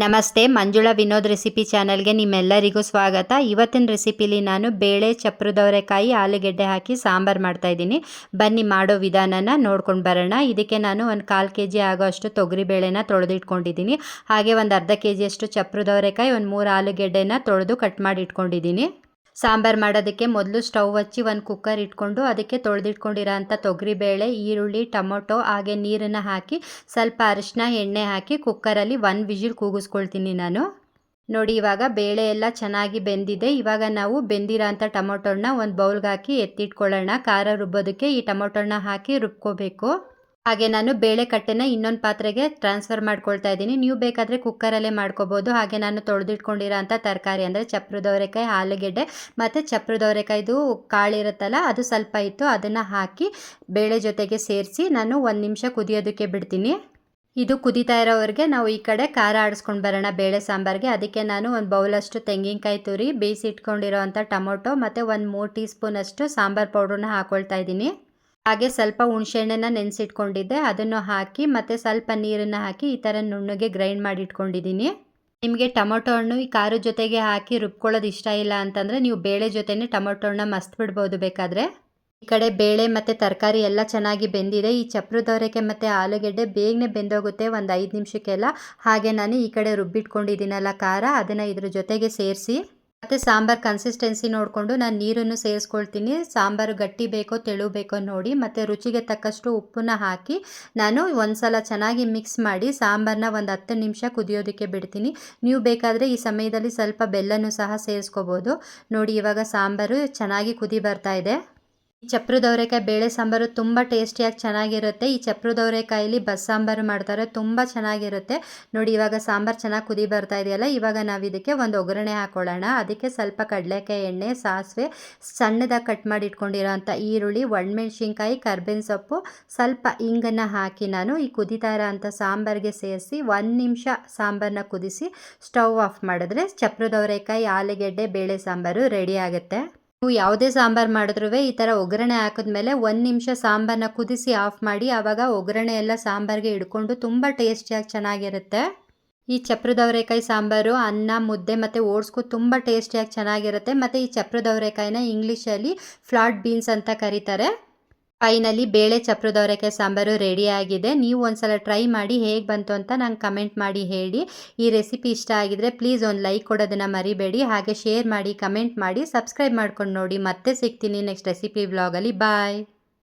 ನಮಸ್ತೆ, ಮಂಜುಳ ವಿನೋದ್ ರೆಸಿಪಿ ಚಾನಲ್ಗೆ ನಿಮ್ಮೆಲ್ಲರಿಗೂ ಸ್ವಾಗತ. ಇವತ್ತಿನ ರೆಸಿಪಿಲಿ ನಾನು ಬೇಳೆ ಚಪ್ರದವರೆಕಾಯಿ ಆಲೂಗೆಡ್ಡೆ ಹಾಕಿ ಸಾಂಬಾರು ಮಾಡ್ತಾ ಇದ್ದೀನಿ. ಬನ್ನಿ ಮಾಡೋ ವಿಧಾನನ ನೋಡ್ಕೊಂಡು ಬರೋಣ. ಇದಕ್ಕೆ ನಾನು ಒಂದು ಕಾಲು ಕೆ ಜಿ ಆಗೋಷ್ಟು ತೊಗರಿಬೇಳೆನ ತೊಳೆದಿಟ್ಕೊಂಡಿದ್ದೀನಿ. ಹಾಗೆ ಒಂದು ಅರ್ಧ ಕೆ ಜಿಯಷ್ಟು ಚಪ್ರದವರೆಕಾಯಿ ಒಂದು ಮೂರು ಆಲೂಗೆಡ್ಡೆನ ತೊಳೆದು ಕಟ್ ಮಾಡಿ ಇಟ್ಕೊಂಡಿದ್ದೀನಿ. ಸಾಂಬಾರು ಮಾಡೋದಕ್ಕೆ ಮೊದಲು ಸ್ಟವ್ ಹಚ್ಚಿ ಒಂದು ಕುಕ್ಕರ್ ಇಟ್ಕೊಂಡು ಅದಕ್ಕೆ ತೊಳೆದಿಟ್ಕೊಂಡಿರೋ ಅಂಥ ತೊಗರಿಬೇಳೆ, ಈರುಳ್ಳಿ, ಟೊಮೊಟೊ, ಹಾಗೆ ನೀರನ್ನು ಹಾಕಿ ಸ್ವಲ್ಪ ಅರಿಶಿನ ಎಣ್ಣೆ ಹಾಕಿ ಕುಕ್ಕರಲ್ಲಿ ಒಂದು ವಿಜಿಲ್ ಕೂಗಿಸ್ಕೊಳ್ತೀನಿ ನಾನು. ನೋಡಿ, ಇವಾಗ ಬೇಳೆ ಎಲ್ಲ ಚೆನ್ನಾಗಿ ಬೆಂದಿದೆ. ಇವಾಗ ನಾವು ಬೆಂದಿರೋ ಅಂಥ ಟೊಮೊಟೊನ ಒಂದು ಬೌಲ್ಗೆ ಹಾಕಿ ಎತ್ತಿಟ್ಕೊಳ್ಳೋಣ. ಖಾರ ರುಬ್ಬೋದಕ್ಕೆ ಈ ಟೊಮೊಟೊನ ಹಾಕಿ ರುಬ್ಕೋಬೇಕು. ಹಾಗೆ ನಾನು ಬೇಳೆ ಕಟ್ಟೆನ ಇನ್ನೊಂದು ಪಾತ್ರೆಗೆ ಟ್ರಾನ್ಸ್ಫರ್ ಮಾಡ್ಕೊಳ್ತಾ ಇದ್ದೀನಿ. ನೀವು ಬೇಕಾದರೆ ಕುಕ್ಕರಲ್ಲೇ ಮಾಡ್ಕೋಬೋದು. ಹಾಗೆ ನಾನು ತೊಳೆದಿಟ್ಕೊಂಡಿರೋ ಅಂಥ ತರಕಾರಿ ಅಂದರೆ ಚಪ್ರದವರೆಕಾಯಿ ಆಲೂಗೆಡ್ಡೆ ಮತ್ತು ಚಪ್ರದವರೆಕಾಯ್ದು ಕಾಳಿರುತ್ತಲ್ಲ ಅದು ಸ್ವಲ್ಪ ಇತ್ತು, ಅದನ್ನು ಹಾಕಿ ಬೇಳೆ ಜೊತೆಗೆ ಸೇರಿಸಿ ನಾನು ಒಂದು ನಿಮಿಷ ಕುದಿಯೋದಕ್ಕೆ ಬಿಡ್ತೀನಿ. ಇದು ಕುದೀತಾ ಇರೋವರೆಗೆ ನಾವು ಈ ಕಡೆ ಖಾರ ಆಡಿಸ್ಕೊಂಡು ಬರೋಣ ಬೇಳೆ ಸಾಂಬಾರಿಗೆ. ಅದಕ್ಕೆ ನಾನು ಒಂದು ಬೌಲಷ್ಟು ತೆಂಗಿನಕಾಯಿ ತುರಿ ಬೇಯಿಸಿ ಇಟ್ಕೊಂಡಿರೋ ಅಂಥ ಟೊಮೊಟೊ ಮತ್ತು ಒಂದು ಮೂರು ಟೀ ಸ್ಪೂನಷ್ಟು ಸಾಂಬಾರು ಪೌಡ್ರನ್ನ ಹಾಕ್ಕೊಳ್ತಾ ಇದ್ದೀನಿ. ಹಾಗೆ ಸ್ವಲ್ಪ ಹುಣಸೆಹಣ್ಣನ್ನು ನೆನೆಸಿಟ್ಕೊಂಡಿದ್ದೆ. ಅದನ್ನು ಹಾಕಿ ಮತ್ತು ಸ್ವಲ್ಪ ನೀರನ್ನು ಹಾಕಿ ಈ ಥರ ನುಣ್ಣಗೆ ಗ್ರೈಂಡ್ ಮಾಡಿ ಇಟ್ಕೊಂಡಿದ್ದೀನಿ ನಿಮಗೆ ಟೊಮೊಟೊ ಹಣ್ಣು ಈ ಖಾರದ ಜೊತೆಗೆ ಹಾಕಿ ರುಬ್ಕೊಳ್ಳೋದು ಇಷ್ಟ ಇಲ್ಲ ಅಂತಂದರೆ ನೀವು ಬೇಳೆ ಜೊತೆನೇ ಟೊಮೊಟೊ ಹಣ್ಣು ಮಸ್ತ್ ಬಿಡ್ಬೋದು ಬೇಕಾದರೆ. ಈ ಕಡೆ ಬೇಳೆ ಮತ್ತು ತರಕಾರಿ ಎಲ್ಲ ಚೆನ್ನಾಗಿ ಬೆಂದಿದೆ. ಈ ಚಪ್ರದವರೆಗೆ ಮತ್ತು ಆಲೂಗೆಡ್ಡೆ ಬೇಗನೆ ಬೆಂದೋಗುತ್ತೆ ಒಂದು ಐದು ನಿಮಿಷಕ್ಕೆಲ್ಲ. ಹಾಗೆ ನಾನು ಈ ಕಡೆ ರುಬ್ಬಿಟ್ಕೊಂಡಿದ್ದೀನಲ್ಲ ಖಾರ, ಅದನ್ನು ಇದ್ರ ಜೊತೆಗೆ ಸೇರಿಸಿ. ಮತ್ತು ಸಾಂಬಾರು ಕನ್ಸಿಸ್ಟೆನ್ಸಿ ನೋಡಿಕೊಂಡು ನಾನು ನೀರನ್ನು ಸೇರಿಸ್ಕೊಳ್ತೀನಿ. ಸಾಂಬಾರು ಗಟ್ಟಿ ಬೇಕೋ ತೆಳು ಬೇಕೋ ನೋಡಿ, ಮತ್ತು ರುಚಿಗೆ ತಕ್ಕಷ್ಟು ಉಪ್ಪನ್ನ ಹಾಕಿ ನಾನು ಒಂದು ಸಲ ಚೆನ್ನಾಗಿ ಮಿಕ್ಸ್ ಮಾಡಿ ಸಾಂಬಾರನ್ನ ಒಂದು ಹತ್ತು ನಿಮಿಷ ಕುದಿಯೋದಕ್ಕೆ ಬಿಡ್ತೀನಿ. ನೀವು ಬೇಕಾದರೆ ಈ ಸಮಯದಲ್ಲಿ ಸ್ವಲ್ಪ ಬೆಲ್ಲನೂ ಸಹ ಸೇರಿಸ್ಕೋಬೋದು. ನೋಡಿ ಇವಾಗ ಸಾಂಬಾರು ಚೆನ್ನಾಗಿ ಕುದಿ ಬರ್ತಾ ಇದೆ. ಚಪ್ರದವರೆಕಾಯಿ ಬೇಳೆ ಸಾಂಬಾರು ತುಂಬ ಟೇಸ್ಟಿಯಾಗಿ ಚೆನ್ನಾಗಿರುತ್ತೆ. ಈ ಚಪ್ರದವರೆಕಾಯಲ್ಲಿ ಬಸ್ ಸಾಂಬಾರು ಮಾಡ್ತಾರೆ, ತುಂಬ ಚೆನ್ನಾಗಿರುತ್ತೆ. ನೋಡಿ, ಇವಾಗ ಸಾಂಬಾರು ಚೆನ್ನಾಗಿ ಕುದಿ ಬರ್ತಾ ಇದೆಯಲ್ಲ, ಇವಾಗ ನಾವು ಇದಕ್ಕೆ ಒಂದು ಒಗ್ಗರಣೆ ಹಾಕೊಳ್ಳೋಣ. ಅದಕ್ಕೆ ಸ್ವಲ್ಪ ಕಡಲೆಕಾಯಿ ಎಣ್ಣೆ, ಸಾಸಿವೆ, ಸಣ್ಣದಾಗಿ ಕಟ್ ಮಾಡಿ ಇಟ್ಕೊಂಡಿರೋಂಥ ಈರುಳ್ಳಿ, ಒಣಮೆಣ್ಸಿನ್ಕಾಯಿ, ಕರ್ಬೇವಿನ ಸೊಪ್ಪು, ಸ್ವಲ್ಪ ಹಿಂಗನ್ನು ಹಾಕಿ ನಾನು ಈ ಕುದಿತಾ ಇರೋಂಥ ಸಾಂಬಾರಿಗೆ ಸೇರಿಸಿ ಒಂದು ನಿಮಿಷ ಸಾಂಬಾರನ್ನ ಕುದಿಸಿ ಸ್ಟವ್ ಆಫ್ ಮಾಡಿದ್ರೆ ಚಪ್ರದವರೆಕಾಯಿ ಆಲೂಗೆಡ್ಡೆ, ಬೇಳೆ ಸಾಂಬಾರು ರೆಡಿ ಆಗುತ್ತೆ. ನೀವು ಯಾವುದೇ ಸಾಂಬಾರು ಮಾಡಿದ್ರೂ ಈ ಥರ ಒಗ್ಗರಣೆ ಹಾಕಿದ್ಮೇಲೆ ಒಂದು ನಿಮಿಷ ಸಾಂಬಾರನ್ನ ಕುದಿಸಿ ಆಫ್ ಮಾಡಿ, ಆವಾಗ ಒಗ್ಗರಣೆ ಎಲ್ಲ ಸಾಂಬಾರಿಗೆ ಹಿಡ್ಕೊಂಡು ತುಂಬ ಟೇಸ್ಟಿಯಾಗಿ ಚೆನ್ನಾಗಿರುತ್ತೆ. ಈ ಚಪ್ರದವರೆಕಾಯಿ ಸಾಂಬಾರು, ಅನ್ನ, ಮುದ್ದೆ ಮತ್ತು ಓಡಿಸ್ಕೊ ತುಂಬ ಟೇಸ್ಟಿಯಾಗಿ ಚೆನ್ನಾಗಿರುತ್ತೆ. ಮತ್ತು ಈ ಚಪ್ರದವರೆಕಾಯಿನ ಇಂಗ್ಲೀಷಲ್ಲಿ ಫ್ಲಾಟ್ ಬೀನ್ಸ್ ಅಂತ ಕರೀತಾರೆ. ಫೈನಲಿ ಬೇಳೆ ಚಪ್ರದವರೆಕಾಯಿ ಸಾಂಬಾರು ರೆಡಿಯಾಗಿದೆ ನೀವು ಒಂದ್ಸಲ ಟ್ರೈ ಮಾಡಿ ಹೇಗೆ ಬಂತು ಅಂತ ನಂಗೆ ಕಮೆಂಟ್ ಮಾಡಿ ಹೇಳಿ. ಈ ರೆಸಿಪಿ ಇಷ್ಟ ಆಗಿದ್ರೆ ಪ್ಲೀಸ್ ಒಂದು ಲೈಕ್ ಕೊಡೋದನ್ನು ಮರಿಬೇಡಿ. ಹಾಗೆ ಶೇರ್ ಮಾಡಿ ಕಮೆಂಟ್ ಮಾಡಿ ಸಬ್ಸ್ಕ್ರೈಬ್ ಮಾಡ್ಕೊಂಡು ನೋಡಿ. ಮತ್ತೆ ಸಿಗ್ತೀನಿ ನೆಕ್ಸ್ಟ್ ರೆಸಿಪಿ ವ್ಲಾಗಲ್ಲಿ ಬಾಯ್